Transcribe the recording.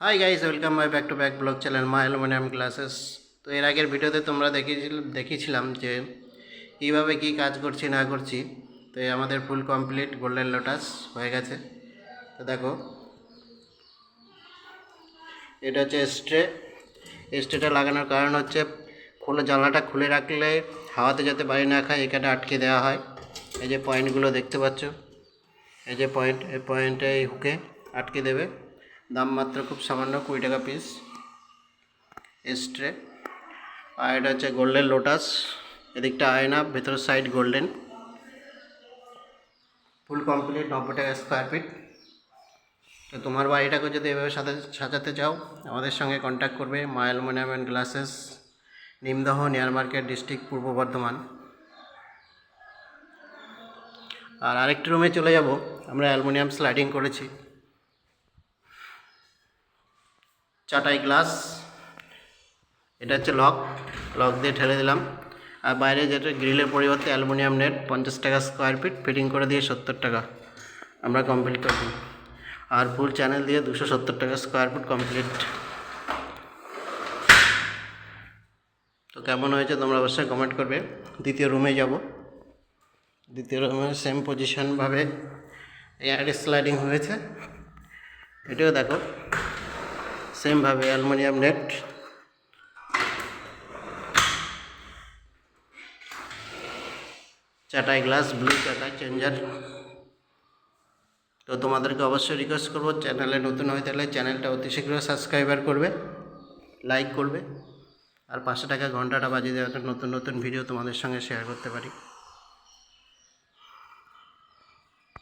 Hi guys welcome my back to back blog channel my aluminium classes তো এর আগের ভিডিওতে তোমরা দেখিয়েছিল দেখিয়েছিলাম যে কীভাবে কী কাজ করছি, না করছি। তো আমাদের ফুল কমপ্লিট গোল্ডেন লোটাস হয়ে গেছে। তো দেখো। এটা হচ্ছে স্ট্রে। স্ট্রেটা লাগানোর কারণ হচ্ছে খোলা জানলাটা খুলে রাখলে হাওয়াতে যাতে বাইরে না খায়, এখানে আটকে দেওয়া হয়। এই যে পয়েন্টগুলো দেখতে পাচ্ছ। এই যে পয়েন্ট এই পয়েন্টে এই হুকে আটকে দেবে। দাম মাত্র খুব সামান্য কুড়ি টাকা পিস স্ট্রে আর এটা হচ্ছে গোল্ডেন লোটাস এদিকটা আয়না, ভেতরের সাইড গোল্ডেন ফুল কমপ্লিট নব্বই টাকা স্কোয়ার ফিট তো তোমার বাড়িটাকে যদি এভাবে সাথে সাজাতে চাও, আমাদের সঙ্গে কন্ট্যাক্ট করবে। Maa aluminium and glasses Nimdah near market district Purba Bardhaman. আর আরেকটি রুমে চলে যাব। আমরা অ্যালুমিনিয়াম স্লাইডিং করেছি। চাটাই গ্লাস। এটা হচ্ছে লক। লক দিয়ে ঠেলে দিলাম। আর বাইরে যেটা গ্রিলের পরিবর্তে অ্যালুমিনিয়াম নেট, পঞ্চাশ টাকা স্কোয়ার ফিট ফিটিং করে দিয়ে সত্তর টাকা। আমরা কমপ্লিট করে দিই। আর ফুল চ্যানেল দিয়ে দুশো সত্তর টাকা স্কোয়ার ফুট কমপ্লিট তো কেমন হয়েছে তোমরা অবশ্যই কমেন্ট করবে। দ্বিতীয় রুমে যাব। দ্বিতীয় রুমে সেম পজিশনভাবে এয়ার স্লাইডিং হয়েছে। এটাও দেখো। সেমভাবে অ্যালুমিনিয়াম নেট। চাটাই গ্লাস, ব্লু চাটাই চেঞ্জার। তো তোমাদেরকে অবশ্যই রিকোয়েস্ট করব, চ্যানেলে নতুন হয়ে থাকলে চ্যানেলটা অতি শীঘ্র সাবস্ক্রাইবার করবে লাইক করবে, আর পাঁচশো টাকা ঘন্টাটা বাজিয়ে দেওয়াতে নতুন নতুন ভিডিও তোমাদের সঙ্গে শেয়ার করতে পারি।